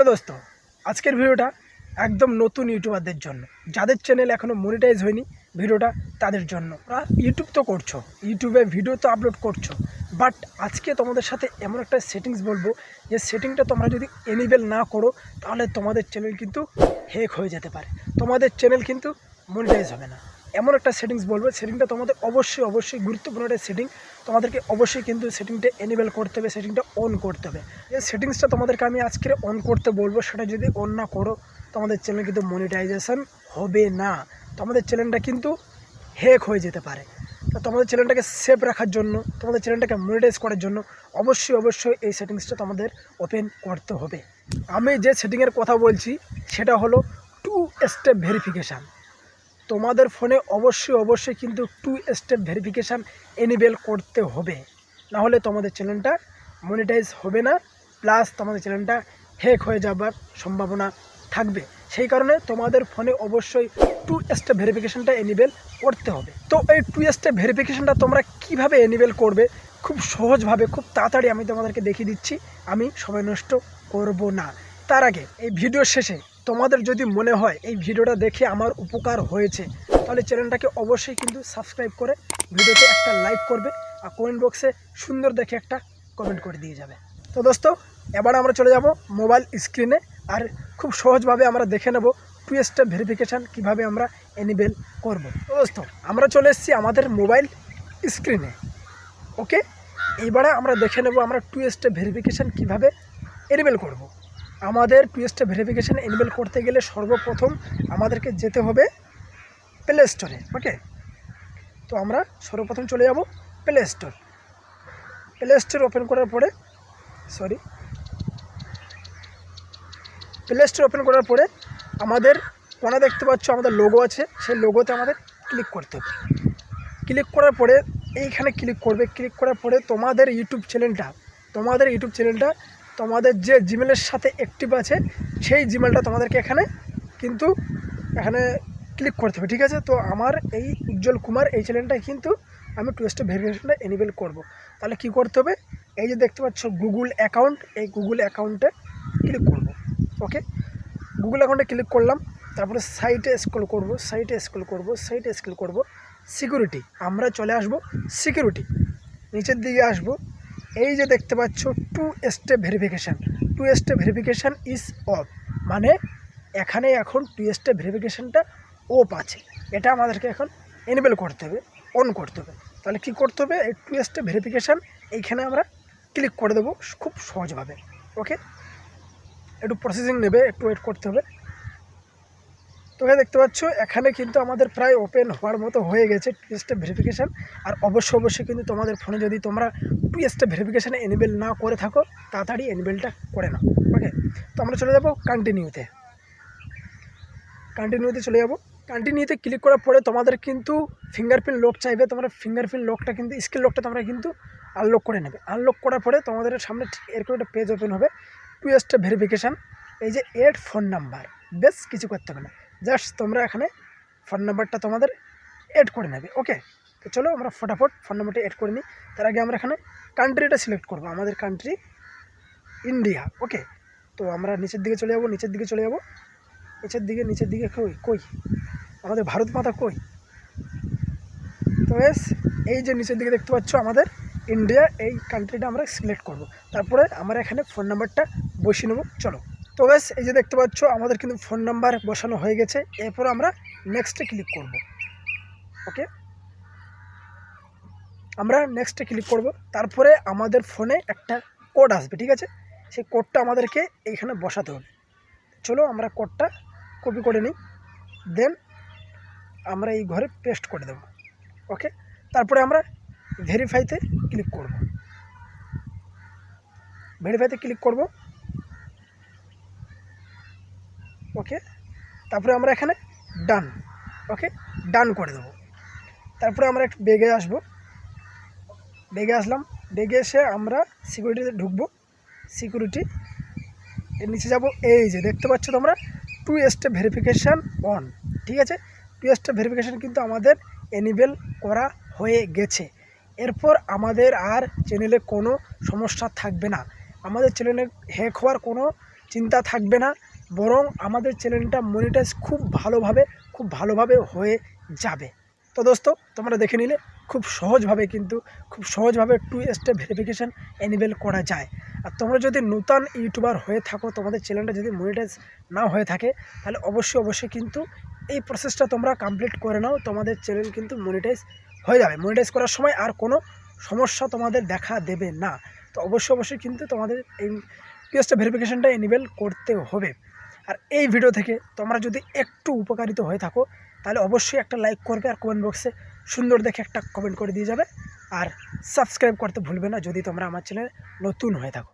Hello দোস্ত, আজকের ভিডিওটা একদম নতুন ইউটিউবারদের জন্য। যাদের চ্যানেল এখনও মনিটাইজ হয়নি, ভিডিওটা তাদের জন্য। ওরা ইউটিউব তো করছ ইউটিউবে ভিডিও তো আপলোড করছ। বাট আজকে তোমাদের সাথে এমন একটা সেটিংস বলব, যে সেটিংটা তোমরা যদি এনেবেল না করো, তাহলে তোমাদের চ্যানেল কিন্তু হেক হয়ে যেতে পারে। তোমাদের চ্যানেল কিন্তু মনিটাইজ হবে না। এমন একটা সেটিংস বলব সেটিংটা তোমাদের অবশ্যই অবশ্যই গুরুত্বপূর্ণ একটা সেটিং তোমাদেরকে অবশ্যই কিন্তু সেটিংটা এনেবেল করতে হবে সেটিংটা অন করতে হবে। এই সেটিংসটা তোমাদেরকে আমি আজকে অন করতে বলব, সেটা যদি অন না করো, তোমাদের চ্যানেল কিন্তু মনিটাইজেশন হবে না। তোমাদের চ্যানেলটা কিন্তু হেক হয়ে যেতে পারে। তো তোমাদের চ্যানেলটাকে সেভ রাখার জন্য, তোমাদের চ্যানেলটাকে মনিটাইজ করার জন্য অবশ্যই অবশ্যই এই সেটিংসটা তোমাদের ওপেন করতে হবে। আমি যে সেটিংয়ের কথা বলছি, সেটা হলো টু স্টেপ ভেরিফিকেশান তোমাদের ফোনে অবশ্যই অবশ্যই কিন্তু টু স্টেপ ভেরিফিকেশান এনেবেল করতে হবে। না হলে তোমাদের চ্যানেলটা মনিটাইজ হবে না প্লাস তোমাদের চ্যানেলটা হ্যাক হয়ে যাবার সম্ভাবনা থাকবে। সেই কারণে তোমাদের ফোনে অবশ্যই টু স্টেপ ভেরিফিকেশানটা এনেবেল করতে হবে। তো এই টু স্টেপ ভেরিফিকেশানটা তোমরা কীভাবে এনেবেল করবে? খুব সহজভাবে, খুব তাড়াতাড়ি আমি তোমাদেরকে দেখিয়ে দিচ্ছি। আমি সময় নষ্ট করব না। তার আগে এই ভিডিও শেষে তোমাদের যদি মনে হয় এই ভিডিওটা দেখে আমার উপকার হয়েছে, তাহলে চ্যানেলটাকে অবশ্যই কিন্তু সাবস্ক্রাইব করে ভিডিওতে একটা লাইক করবে আর কমেন্ট বক্সে সুন্দর দেখে একটা কমেন্ট করে দিয়ে যাবে। তো দোস্ত, এবার আমরা চলে যাব মোবাইল স্ক্রিনে আর খুব সহজভাবে আমরা দেখে নেব টু স্টেপ ভেরিফিকেশান কীভাবে আমরা এনেবেল করব। তো দোস্ত, আমরা চলে এসেছি আমাদের মোবাইল স্ক্রিনে ওকে এইবারে আমরা দেখে নেব আমরা টু স্টেপ ভেরিফিকেশান কীভাবে এনেবেল করব। আমাদের পিএসটা ভেরিফিকেশান এনেবেল করতে গেলে সর্বপ্রথম আমাদেরকে যেতে হবে প্লে স্টোরে ওকে তো আমরা সর্বপ্রথম চলে যাব play store play store open করার পরে সরি প্লে স্টোর ওপেন করার পরে আমাদের কোনা দেখতে পাচ্ছ, আমাদের লোগো আছে, সেই লোগোতে আমাদের ক্লিক করতে হবে। ক্লিক করার পরে, এইখানে ক্লিক করবে। ক্লিক করার পরে তোমাদের ইউটিউব চ্যানেলটা তোমাদের ইউটিউব চ্যানেলটা তোমাদের যে জিমেলের সাথে অ্যাক্টিভ আছে, সেই জিমেলটা তোমাদেরকে এখানে কিন্তু এখানে ক্লিক করতে হবে, ঠিক আছে? তো আমার এই উজ্জ্বল কুমার এই চ্যানেলটাই কিন্তু আমি টু স্টেপ ভেরিফিকেশনটা এনেবেল করব। তাহলে কি করতে হবে? এই যে দেখতে পাচ্ছ গুগল অ্যাকাউন্ট এই গুগল অ্যাকাউন্টে ক্লিক করব ওকে গুগল অ্যাকাউন্টে ক্লিক করলাম, তারপরে সাইটে স্ক্রল করব সাইটে স্ক্রল করব সাইটে স্ক্রল করব সিকিউরিটি আমরা চলে আসব সিকিউরিটি নিচের দিকে আসব এই যে দেখতে পাচ্ছ two step verification two step verification is off মানে এখানে এখন টু স্টেপ ভেরিফিকেশানটা অফ আছে। এটা আমাদেরকে এখন এনেবেল করতে হবে অন করতে হবে। তাহলে কি করতে হবে? এই টু স্টেপ ভেরিফিকেশান এইখানে আমরা ক্লিক করে দেবো খুব সহজভাবে। ওকে একটু প্রসেসিং নেবে, একটু ওয়েট করতে হবে। তো এখানে দেখতে পাচ্ছ, এখানে কিন্তু আমাদের প্রায় ওপেন হওয়ার মতো হয়ে গেছে টু স্টেপ ভেরিফিকেশান আর অবশ্যই অবশ্যই কিন্তু তোমাদের ফোনে যদি তোমরা টু স্টেপ ভেরিফিকেশান এনেবেল না করে থাকো, তাড়াতাড়ি এনেবেলটা করে নাও। ওকে তো আমরা চলে যাব কন্টিনিউতে কন্টিনিউতে চলে যাব। কন্টিনিউতে ক্লিক করার পরে তোমাদের কিন্তু ফিঙ্গারপ্রিন্ট লক চাইবে। তোমরা ফিঙ্গারপ্রিন্ট লকটা কিন্তু স্ক্রিন লকটা তোমরা কিন্তু আনলক করে নেবে। আনলক করার পরে তোমাদের সামনে ঠিক এরকম একটা পেজ ওপেন হবে। টু স্টেপ ভেরিফিকেশান এই যে এড ফোন নাম্বার বেশ কিছু করতে হবে না। জাস্ট তোমরা এখানে ফোন নাম্বারটা তোমাদের এড করে নেবে ওকে তো চলো আমরা ফটাফট ফোন নাম্বারটা এড করে নিই। তার আগে আমরা এখানে কান্ট্রিটা সিলেক্ট করব, আমাদের কান্ট্রি ইন্ডিয়া ওকে তো আমরা নিচের দিকে চলে যাব, নিচের দিকে চলে যাব। নিচের দিকে নিচের দিকে কই কই? আমাদের ভারত মাতা কই? তো বেশ এই যে নিচের দিকে দেখতে পাচ্ছ আমাদের ইন্ডিয়া এই কান্ট্রিটা আমরা সিলেক্ট করব। তারপরে আমরা এখানে ফোন নাম্বারটা বসিয়ে নেব, চলো। তো বেশ এই যে দেখতে পাচ্ছ, আমাদের কিন্তু ফোন নাম্বার বসানো হয়ে গেছে। এরপর আমরা নেক্সটে ক্লিক করব। ওকে আমরা নেক্সটে ক্লিক করব। তারপরে আমাদের ফোনে একটা কোড আসবে, ঠিক আছে? সেই কোডটা আমাদেরকে এইখানে বসাতে হবে। চলো আমরা কোডটা কপি করে নিই। দেন আমরা এই ঘরে পেস্ট করে দেব। ওকে তারপরে আমরা ভেরিফাইতে ক্লিক করব। ভেরিফাইতে ক্লিক করব। ওকে? তারপরে আমরা এখানে ডান ওকে? ডান করে দেবো। তারপরে আমরা একটু বেগে আসব। বেগে আসলাম। বেগে এসে আমরা সিকিউরিটিতে ঢুকবো। সিকিউরিটি এর নিচে যাব। এই যে, দেখতে পাচ্ছ তোমরা? টু স্টেপ ভেরিফিকেশান অন ঠিক আছে? টু স্টেপ ভেরিফিকেশান কিন্তু আমাদের এনেবেল করা হয়ে গেছে। এরপর আমাদের আর চ্যানেলে কোনো সমস্যা থাকবে না। আমাদের চ্যানেলে হ্যাক হওয়ার কোনো চিন্তা থাকবে না। বরং আমাদের চ্যানেলটা মনিটাইজ খুব ভালোভাবে খুব ভালোভাবে হয়ে যাবে। তো দোস্ত, তোমরা দেখে নিলে, খুব সহজভাবে কিন্তু, খুব সহজভাবে টু স্টেপ ভেরিফিকেশান এনেবেল করা যায়। আর তোমরা যদি নূতন ইউটিউবার হয়ে থাকো, তোমাদের চ্যানেলটা যদি মনিটাইজ না হয়ে থাকে, তাহলে অবশ্যই অবশ্যই কিন্তু এই প্রসেসটা তোমরা কমপ্লিট করে নাও, তোমাদের চ্যানেল কিন্তু মনিটাইজ হয়ে যাবে। মনিটাইজ করার সময় আর কোনো সমস্যা তোমাদের দেখা দেবে না। তো অবশ্যই অবশ্যই কিন্তু তোমাদের এই পিএসটা ভেরিফিকেশানটা এনেবেল করতে হবে। আর এই ভিডিও থেকে তোমরা যদি একটু উপকারিত হয়ে থাকো, তাহলে অবশ্যই একটা লাইক করবে আর কমেন্ট বক্সে সুন্দর দেখে একটা কমেন্ট করে দিয়ে যাবে। আর সাবস্ক্রাইব করতে ভুলবে না যদি তোমরা আমার চ্যানেলে নতুন হয়ে থাকো।